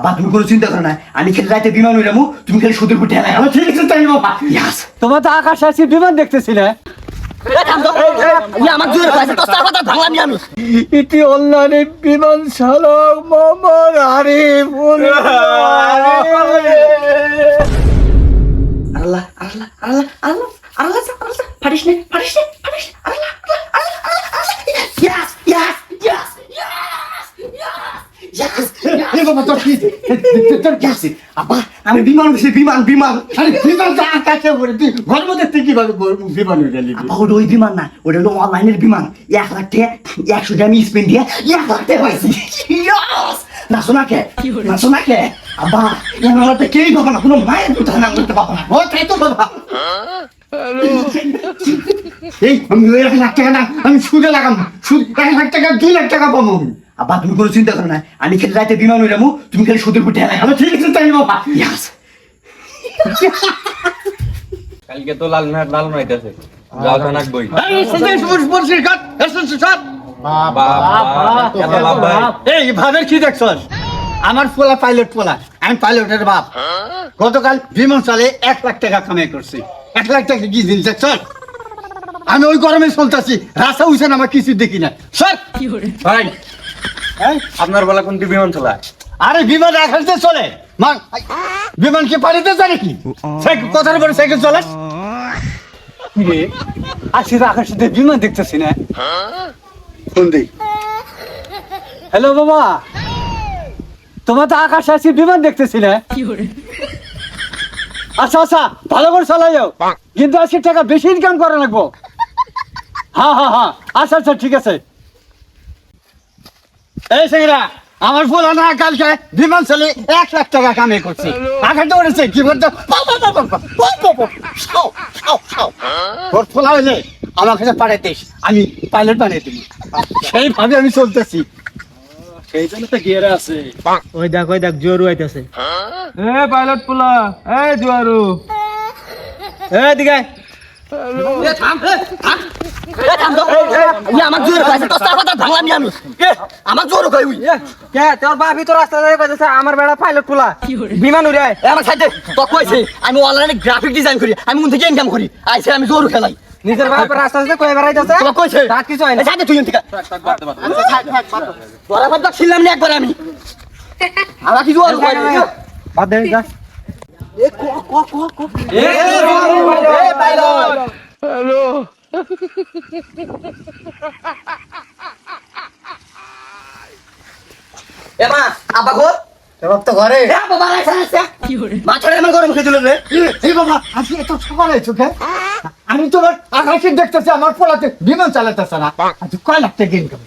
আবার তুমি কোনো চিন্তা করো না। আমি খালি রাতে বিমান উড়ে তুমি খালি সুদের ফুটে না আমার ঠিক আছে তাই বাবা ইয়াস তোমার তো আকাশে আছি বিমান দেখতেছিলে। আমার জোরে পাইছে তো তার কথা ভাঙলাম আমি। ইতি অনলাইনে বিমান চালক মোহাম্মদ আরিফ তোর কি আছে আব্বা আমি বিমান উঠেছি বিমান বিমান। আরে বিমান তো আকাশে উড়ে তুই ঘর মধ্যে তুই কীভাবে বিমান উড়ে গেলি আব্বা ওটা ওই বিমান না ওটা হলো অনলাইনের বিমান। এক লাখ টাকা একশো টাকা আমি স্পেন্ড দিয়ে এক লাখ টাকা পাইছি। না কে? না কে? আব্বা এমন হতে কেউই না? কোনো মায়ের দুধ না করতে পাবো না। ও তাই তো বাবা এই আমি ওই এক লাখ টাকা না আমি সুদে লাগাম। সুদ এক লাখ টাকা দুই লাখ টাকা পাবো আমি। আব্বা তুমি কোনো চিন্তা করো না। আমি খালি রাতে বিমান উড়ে যাব তুমি খালি সুদের আমার ঠিক আছে তাই বাবা ইয়াস কালকে তো লাল মেঘ লাল মাইতেছে যাও তো নাক বই। বাবা এত লাভ ভাই এই ভাবের কি দেখছস আমার পোলা পাইলট পোলা। আমি পাইলটের বাপ। গতকাল বিমান চালে এক লাখ টাকা কামাই করছি। এক লাখ টাকা কি জিনিস দেখছস আমি ওই গরমে চলতেছি। রাস্তা উঠছেন আমার কিছু দেখি না। স্যার ভাই আপনার বলা কোনটি বিমান চলা? আরে বিমান আকাশে চলে। মা বিমান কি পানিতে চলে কি সাইকেল কথার পরে সাইকেল চলে? রে আসি আকাশে বিমান দেখতেছি না? ফোন দিই হ্যালো বাবা। তোমার তো আকাশে আছি বিমান দেখতেছি না? আচ্ছা আচ্ছা ভালো করে চালাই যাও কিন্তু আজকে টাকা বেশি ইনকাম করা লাগবো। হ্যাঁ হ্যাঁ হ্যাঁ। আচ্ছা আচ্ছা ঠিক আছে। এই সেরা আমার বলা না কালকে বিমান চলে এক লাখ টাকা কামে করছি। আঘাত উড়েছে কি বলতো ওর ফোলা হইলে আমার কাছে পাঠাই দিস আমি পাইলট বানিয়ে দিবি। সেইভাবে আমি চলতেছি। সেই জন্য তো গিয়ারে আছে। ওই দেখ ওই দেখ জোর আইতাছে। এ পাইলট পোলা এ জুয়ারু। এ দিকে আমার জোরে পাইছে তো তার কথা ভাঙলাম আমি। আমার জোরে কই উই। কে? তোর বাপ ভিতর রাস্তা দিয়ে কইতেছে আমার বেড়া পাইলট পোলা বিমান উড়ে। এ আমার সাইডে তো কইছে আমি অনলাইনে গ্রাফিক ডিজাইন করি আমি কোন থেকে ইনকাম করি। আইছে আমি জোর খেলাই। নিজের বাপের রাস্তা দিয়ে কই তোমার কইছে? রাত কিছু হয় না। সাইডে তুই এনতিকা তোরা বাদ বাদ ছিলাম না একবার আমি। আমার কি জোর কই বাদ দে যা। এ মা আব্বা গো এবার তো ঘরে। বাবা আমার গরম খেয়ে দিল রে এই বাবা আজকে এত সকালে চোখে আমি তোমার আকাশে দেখতেছি আমার পোলাতে বিমান চালাতেছে না। আজ কয় লাখ টাকা ইনকাম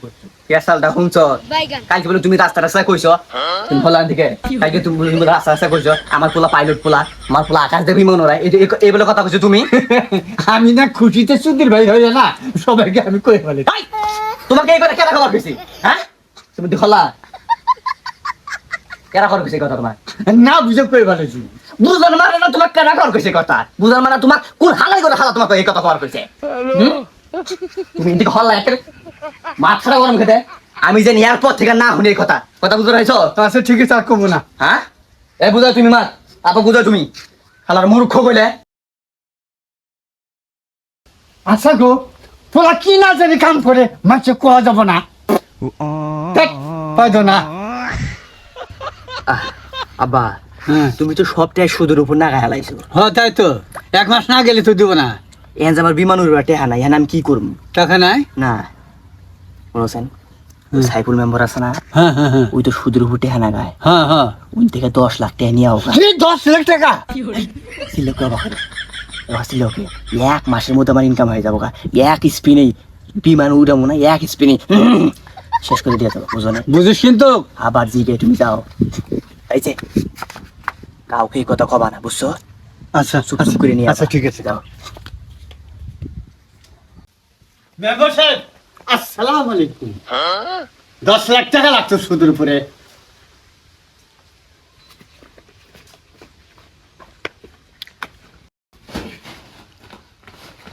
পেশালটা শুনছ? কালকে বলে তুমি রাস্তা রাস্তা কইছো তুমি বলার দিকে কালকে তুমি তুমি রাস্তা রাস্তা কইছো আমার পোলা পাইলট পোলা। আমার পোলা আকাশ দেবী মনে হয় এই বলে কথা কইছো তুমি। আমি না খুশিতে সুধীর ভাই হয়ে না সবাইকে আমি কই ফেলি তোমাকে এই কথা কেনা খবর কইছি হ্যাঁ তুমি দেখলা কেনা খবর কইছে কথা তোমার না বুঝে কই ফেলেছি বুঝার মানে না তোমার কেনা খবর কইছে কথা? বুঝার মানে তোমার কোন হালাই করে হালা তোমাকে এই কথা খবর কইছে? তুমি এদিকে হল্লা একটা মাথাটা গরম খেতে। আমি যে নেওয়ার পর থেকে না শুনি কথা। কথা বুঝতে পারছ? আচ্ছা ঠিক আছে আর না। হ্যাঁ? এ বুঝা তুমি মা আপা বুঝা তুমি। খালার মূর্খ কইলে। আচ্ছা গো কি না জানি কাম করে মাছে কোয়া যাব না। হয়তো না। আব্বা তুমি তো সবটাই সুদের উপর না গায়ে হ্যাঁ তাই তো। এক মাস না গেলে তো দিব না। এন যে আমার বিমান উড়বা টেহা নাই এন আমি কি করব টাকা নাই? না। বলছেন সাইফুল মেম্বার আছে না? হ্যাঁ হ্যাঁ হ্যাঁ। ওই তো সুদের উপর টেহা না গায়। হ্যাঁ হ্যাঁ। ওই থেকে দশ লাখ টাকা নিয়ে হোক দশ লাখ টাকা? করবা সিলেক্ট এক মাসের মধ্যে আমার ইনকাম হয়ে যাব গা এক স্পিনেই বিমান উড়াবো না এক স্পিনে শেষ করে দিয়ে যাব বুঝো না? বুঝিস কিন্তু। আবার জিগে তুমি যাও। এই যে কাউকে কথা কবা না বুঝছ? আচ্ছা চুপ চুপ করে নিয়ে আচ্ছা ঠিক আছে যাও। মেম্বার সাহেব আসসালামু আলাইকুম। দশ লাখ টাকা লাগতো সুদের উপরে।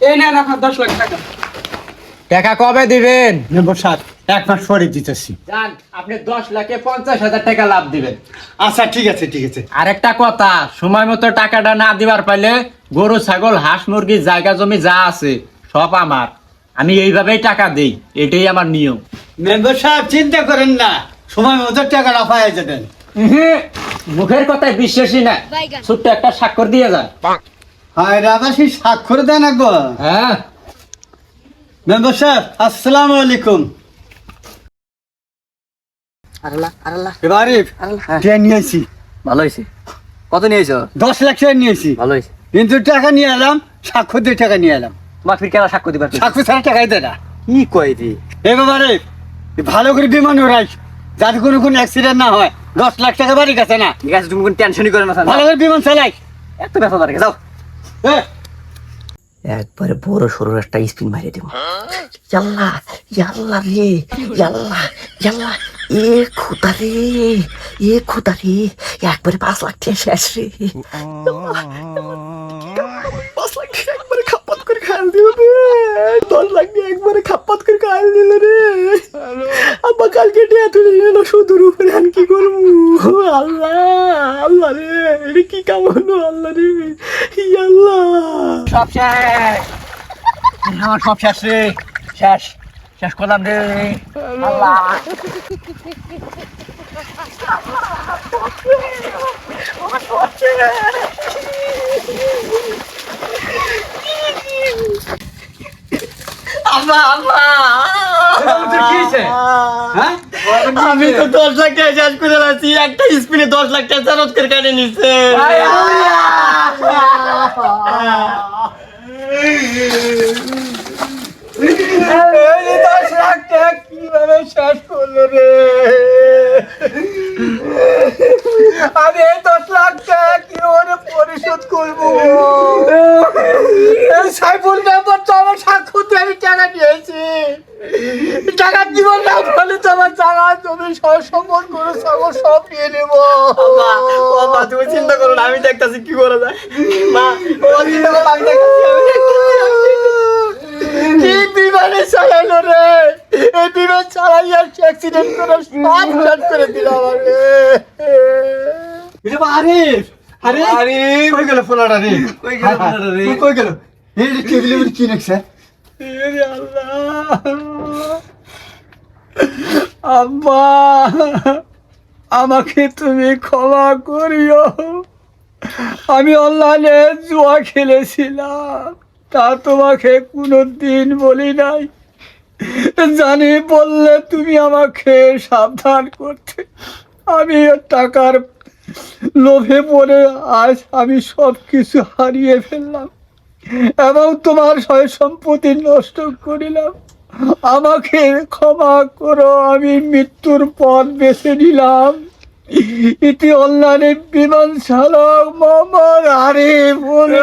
এই নেন আপনার দশ লাখ টাকা। টাকা কবে দিবেন? মেম্বার সাহেব এক মাস পরে দিতেছি। যান আপনি দশ লাখে পঞ্চাশ হাজার টাকা লাভ দিবেন। আচ্ছা ঠিক আছে ঠিক আছে। আরেকটা কথা সময় মতো টাকাটা না দিবার পাইলে গরু ছাগল হাঁস মুরগি জায়গা জমি যা আছে সব আমার। আমি এইভাবেই টাকা দেই এটাই আমার নিয়ম। মেম্বার সাহেব চিন্তা করেন না। সময় মতো টাকাটা পাওয়া যাবেন মুখের কথায় বিশ্বাসী না ছোট্ট একটা স্বাক্ষর দিয়ে যান। হায় রাধা সেই স্বাক্ষর দেন একবার। হ্যাঁ। মেম্বার সাহেব আসসালামু আলাইকুম। আল্লাহ আল্লাহ এবারে ট্রেন নিয়েছি ভালো হয়েছে কত নিয়েছো দশ লাখ টাকা নিয়েছি ভালো হয়েছে কিন্তু টাকা নিয়ে এলাম স্বাক্ষর দিয়ে টাকা নিয়ে এলাম। তোমার ফির কেন সাক্ষ্য দিবার স্বাক্ষর ছাড়া টাকাই দেয় না। কি কই দি এবারে ভালো করে বিমান উড়াই যাতে কোনো কোনো অ্যাক্সিডেন্ট না হয়। দশ লাখ টাকা বাড়ি গেছে না। ঠিক আছে তুমি কোনো টেনশনই করে না ভালো করে বিমান চালাই। এত ব্যথা যাও। একবারে বড় সরু একটা স্পিন মারিয়ে দেবো। ইয়াল্লা ইয়াল্লা রে ইয়াল্লা ইয়াল্লা। এ খুদা রে এ খুদা রে। একবারে পাঁচ লাখ টাকা শেষ রে পাঁচ লাখ টাকা একবারে খাপাত করে খাইল দিল রে দশ লাখ টাকা একবারে খাপাত করে খাইল দিল রে আব্বা কালকে আমি কি করব? আল্লাহ আল্লাহ রে, এটা কি কাম হলো আল্লাহ রে ইয়াল্লাহ সব শেষ। আমার সব শেষ রে। শেষ। শেষ করলাম রে। আল্লাহ। হ্যাঁ? আমি তো দশ লাখ টাকা করে আছি একটা স্পিনে দশ লাখ টাকা করে কাটে নিচ্ছে। দশ লাখ টাকা কীভাবে শেষ করল রে? আমি এই দশ লাখ টাকা কীভাবে পরিশোধ করব? এই টাকা দিব না বলে তো আমার টাকা তুমি সব সম্পদ করে সব সব নিয়ে নেব। বাবা তুমি চিন্তা করো না আমি দেখতেছি কি করা যায়। মা ও চিন্তা করো আমি দেখতেছি আমি দেখতেছি। কি বিমানে চালাইলো রে? এই বিমান চালাইয়া অ্যাক্সিডেন্ট করে সব শেষ করে দিল আমাকে। এটা আরিফ। আরে আরিফ। কই গেল ফোনাটা রে? কই গেল ফোনাটা রে? কই গেল? এই টেবিলের কি আল্লাহ আব্বা, আমাকে তুমি ক্ষমা করিও। আমি অনলাইনে জুয়া খেলেছিলাম, তা তোমাকে কোনো দিন বলি নাই। জানি বললে তুমি আমাকে সাবধান করতে। আমি টাকার লোভে পড়ে আজ আমি সব কিছু হারিয়ে ফেললাম। এবং তোমার সয় সম্পত্তি নষ্ট করিলাম। আমাকে ক্ষমা করো, আমি মৃত্যুর পথ বেছে নিলাম। ইতি অনলাইনে বিমান চালক মোহাম্মদ আরে বলে